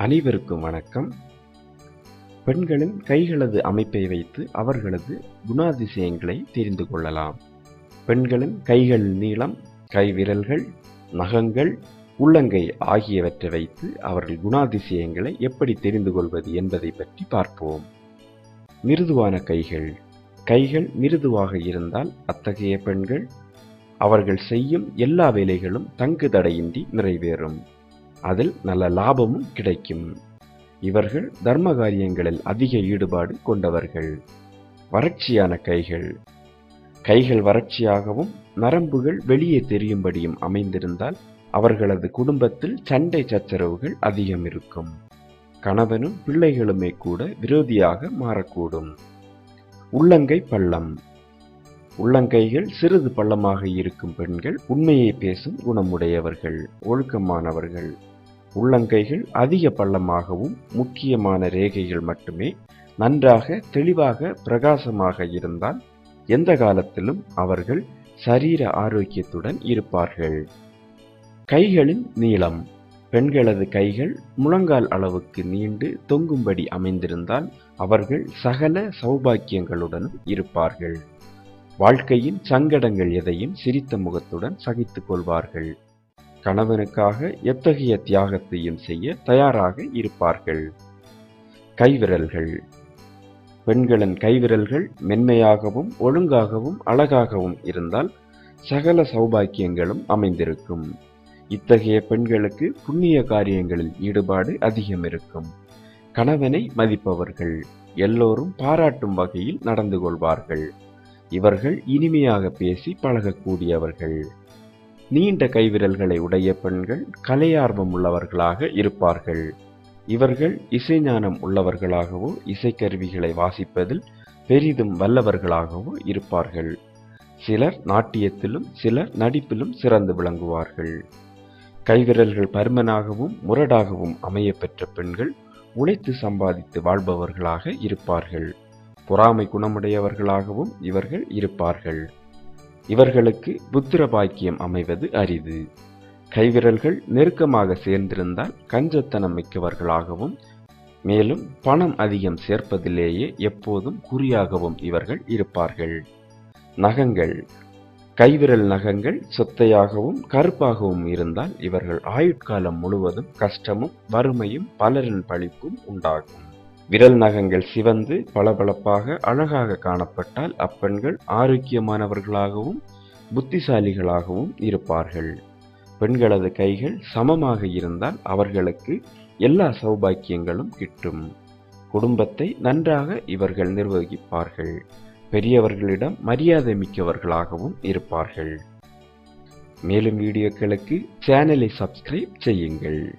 அனைவருக்கும் வணக்கம். பெண்களின் கைகளது அமைப்பை வைத்து அவர்களது குணாதிசயங்களை தெரிந்து கொள்ளலாம். பெண்களின் கைகள் நீளம் கைவிரல்கள் நகங்கள் உள்ளங்கை ஆகியவற்றை வைத்து அவர்கள் குணாதிசயங்களை எப்படி தெரிந்து கொள்வது என்பதை பற்றி பார்ப்போம். மிருதுவான கைகள். கைகள் மிருதுவாக இருந்தால் அத்தகைய பெண்கள் அவர்கள் செய்யும் எல்லா வேலைகளும் தங்கு தடையின்றி நிறைவேறும். அதில் நல்ல லாபமும் கிடைக்கும். இவர்கள் தர்ம காரியங்களில் அதிக ஈடுபாடு கொண்டவர்கள். வறட்சியான கைகள். கைகள் வறட்சியாகவும் நரம்புகள் வெளியே தெரியும்படியும் அமைந்திருந்தால் அவர்களது குடும்பத்தில் சண்டை சச்சரவுகள் அதிகம் இருக்கும். கணவனும் பிள்ளைகளுமே கூட விரோதியாக மாறக்கூடும். உள்ளங்கை பள்ளம். உள்ளங்கைகள் சிறிது பள்ளமாக இருக்கும் பெண்கள் உண்மையை பேசும் குணமுடையவர்கள் ஒழுக்கமானவர்கள். உள்ளங்கைகள் அதிக பள்ளமாகவும் முக்கியமான ரேகைகள் மட்டுமே நன்றாக தெளிவாக பிரகாசமாக இருந்தால் எந்த காலத்திலும் அவர்கள் சரீர ஆரோக்கியத்துடன் இருப்பார்கள். கைகளின் நீளம். பெண்களது கைகள் முழங்கால் அளவுக்கு நீண்டு தொங்கும்படி அமைந்திருந்தால் அவர்கள் சகல சௌபாக்கியங்களுடன் இருப்பார்கள். வாழ்க்கையின் சங்கடங்கள் எதையும் சிரித்த முகத்துடன் சகித்துக் கொள்வார்கள். கணவனுக்காக எத்தகைய தியாகத்தையும் செய்ய தயாராக இருப்பார்கள். கைவிரல்கள். பெண்களின் கைவிரல்கள் மென்மையாகவும் ஒழுங்காகவும் அழகாகவும் இருந்தால் சகல சௌபாக்கியங்களும் அமைந்திருக்கும். இத்தகைய பெண்களுக்கு புண்ணிய காரியங்களில் ஈடுபாடு அதிகம் இருக்கும். கணவனை மதிப்பவர்கள். எல்லோரும் பாராட்டும் வகையில் நடந்து கொள்வார்கள். இவர்கள் இனிமையாக பேசி பழகக்கூடியவர்கள். நீண்ட கைவிரல்களை உடைய பெண்கள் கலையார்வம் உள்ளவர்களாக இருப்பார்கள். இவர்கள் இசைஞானம் உள்ளவர்களாகவோ இசைக்கருவிகளை வாசிப்பதில் பெரிதும் வல்லவர்களாகவோ இருப்பார்கள். சிலர் நாட்டியத்திலும் சிலர் நடிப்பிலும் சிறந்து விளங்குவார்கள். கைவிரல்கள் பருமனாகவும் முரடாகவும் அமைய பெற்ற பெண்கள் உழைத்து சம்பாதித்து வாழ்பவர்களாக இருப்பார்கள். பொறாமை குணமுடையவர்களாகவும் இவர்கள் இருப்பார்கள். இவர்களுக்கு புத்திர பாக்கியம் அமைவது அரிது. கைவிரல்கள் நெருக்கமாக சேர்ந்திருந்தால் கஞ்சத்தனம் மிக்கவர்களாகவும் மேலும் பணம் அதிகம் சேர்ப்பதிலேயே எப்போதும் குறியாகவும் இவர்கள் இருப்பார்கள். நகங்கள். கைவிரல் நகங்கள் சொத்தையாகவும் கருப்பாகவும் இருந்தால் இவர்கள் ஆயுட்காலம் முழுவதும் கஷ்டமும் வறுமையும் பலரின் பழிப்பும் உண்டாகும். விரல் நகங்கள் சிவந்து பளபளப்பாக அழகாக காணப்பட்டால் அப்பெண்கள் ஆரோக்கியமானவர்களாகவும் புத்திசாலிகளாகவும் இருப்பார்கள். பெண்களது கைகள் சமமாக இருந்தால் அவர்களுக்கு எல்லா சௌபாக்கியங்களும் கிட்டும். குடும்பத்தை நன்றாக இவர்கள் நிர்வகிப்பார்கள். பெரியவர்களிடம் மரியாதை மிக்கவர்களாகவும் இருப்பார்கள். மேலும் வீடியோக்களுக்கு சேனலை சப்ஸ்கிரைப் செய்யுங்கள்.